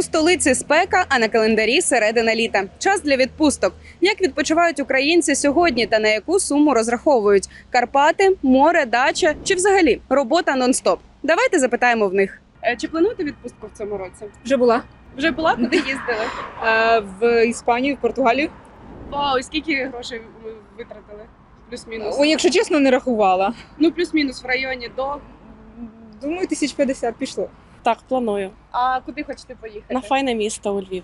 У столиці спека, а на календарі середина літа. Час для відпусток. Як відпочивають українці сьогодні та на яку суму розраховують? Карпати, море, дача чи взагалі робота нон-стоп? Давайте запитаємо в них. Е, Чи плануєте відпустку в цьому році? Вже була Вже була куди їздили? е, в Іспанії, в Португалії. Вау, скільки грошей ви витратили? Плюс-мінус. О, якщо чесно, не рахувала. Ну, плюс-мінус в районі до. Думаю, тисяч п'ятдесят пішло. Так, планую. А куди хочете поїхати? На файне місто у Львів.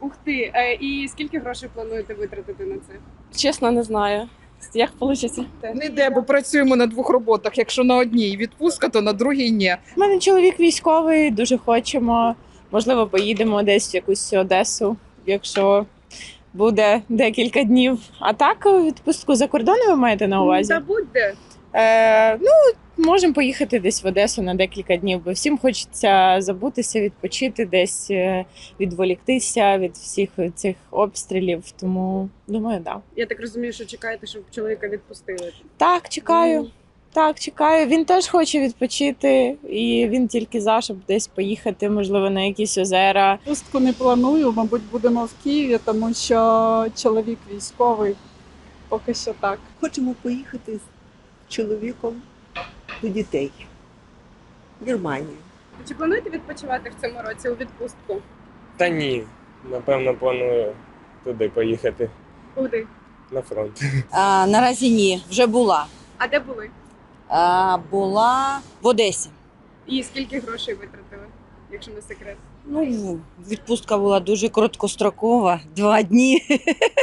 Ух ти! Е, І скільки грошей плануєте витратити на це? Чесно, не знаю. Як вийде? Ніде, бо працюємо на двох роботах. Якщо на одній відпустка, то на другій ні. У мене чоловік військовий, дуже хочемо. Можливо, поїдемо десь в якусь Одесу, якщо буде декілька днів. А так, відпустку за кордоном ви маєте на увазі? Та будь-де. Е, ну, можемо поїхати десь в Одесу на декілька днів, бо всім хочеться забутися, відпочити, десь е, відволіктися від всіх цих обстрілів. Тому думаю, так. Да. Я так розумію, що чекаєте, щоб чоловіка відпустили. Так, чекаю. Ну, Так, чекаю. Він теж хоче відпочити, і він тільки за, щоб десь поїхати, можливо, на якісь озера. Відпустку не планую, мабуть, будемо в Києві, тому що чоловік військовий. Поки що так. Хочемо поїхати з чоловіком до дітей в Германію. Чи плануєте відпочивати в цьому році у відпустку? Та ні, напевно, планую туди поїхати Куди? на фронт. А, наразі ні, вже була. А де були? А, була в Одесі. І скільки грошей витратили, якщо не секрет? Ну, відпустка була дуже короткострокова, два дні.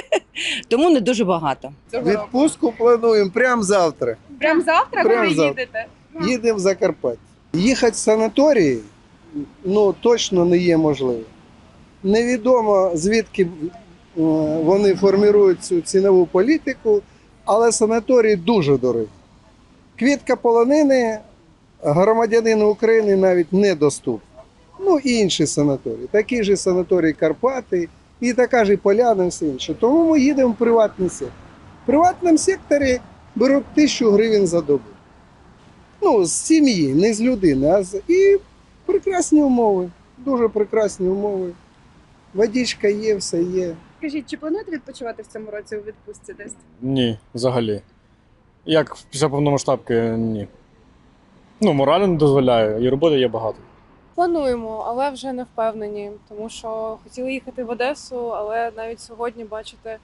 Тому не дуже багато. Цього року. Відпустку плануємо прямо завтра. Прям завтра Прям куди завтра. їдете? Їдемо в Закарпаття. Їхати в санаторії ну, точно не є можливо. Невідомо звідки е, вони формують цю цінову політику, але санаторії дуже дорогі. Квітка полонини громадянину України навіть недоступна. Ну і інші санаторії. Такі ж санаторії Карпати і така ж і Поляна, і все інше. Тому ми їдемо в приватний сектор. В приватному секторі беруть тисячу гривень за добу. Ну, з сім'ї, не з людини, а з. І прекрасні умови. Дуже прекрасні умови. Водичка є, все є. Скажіть, чи плануєте відпочивати в цьому році у відпустці десь? Ні, взагалі. Як після повномасштабки ні. Ну, морально не дозволяє, і роботи є багато. Плануємо, але вже не впевнені, тому що хотіли їхати в Одесу, але навіть сьогодні, бачите,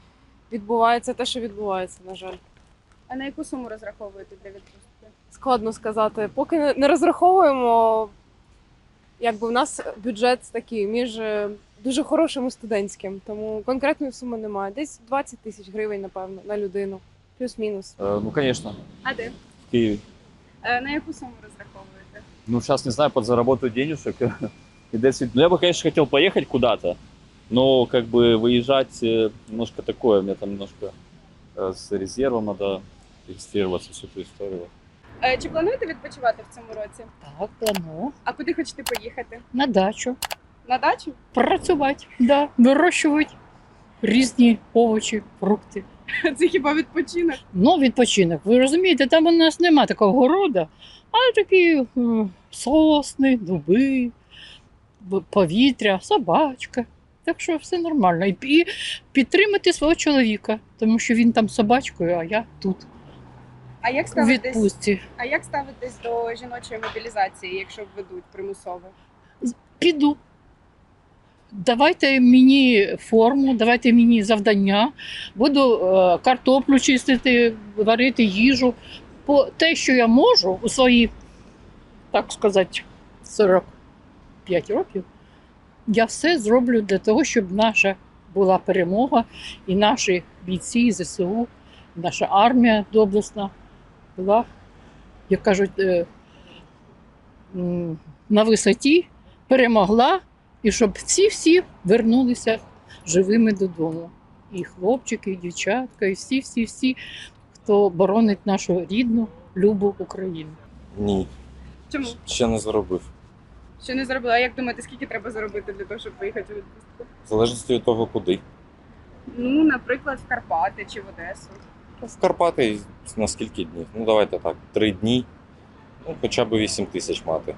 відбувається те, що відбувається, на жаль. А на яку суму розраховуєте для відпустки? Складно сказати. Поки не- не розраховуємо, якби в нас бюджет такий між е, дуже хорошим і студентським, тому конкретної суми немає. Десь 20 тисяч гривень, напевно, на людину. Плюс-мінус. ну, конечно, А де? в Киеве. Е, На яку суму розраховуєте? Ну, сейчас, не знаю, подзаработаю денежек. И дальше- Ну, я бы, конечно, хотел поехать куда-то, но как бы выезжать э, немножко такое, мне там немножко э, с резервом надо регистрироваться, всю эту историю. Е, Чи плануєте відпочивати в цьому році? Так, планую. А куди хочете поїхати? На дачу. На дачу? Працювати, да. вирощувати різні овочі, фрукти. Це хіба відпочинок? Ну, відпочинок. Ви розумієте, там у нас нема такого города, а такі е, сосни, дуби, б- повітря, собачка. Так що все нормально. І, і підтримати свого чоловіка, тому що він там з собачкою, а я тут А як у відпустці. А як ставитесь до жіночої мобілізації, якщо введуть примусово? Піду. Давайте мені форму, давайте мені завдання. Буду е, картоплю чистити, варити їжу. По те, що я можу у свої, так сказати, 45 років, я все зроблю для того, щоб наша була перемога, і наші бійці ЗСУ, наша армія доблесна була, як кажуть, е, на висоті перемогла, і щоб ці всі вернулися живими додому. І хлопчики, і дівчатка, і всі, всі, всі, хто боронить нашу рідну, любу Україну. Ні, Чому? ще не заробив. Що не зробила? А як думаєте, скільки треба заробити для того, щоб поїхати у відпустку? В залежності від того, куди. Ну, наприклад, в Карпати чи в Одесу. В Карпати на скільки днів? Ну давайте так, три дні. Ну, хоча б 8 тисяч мати.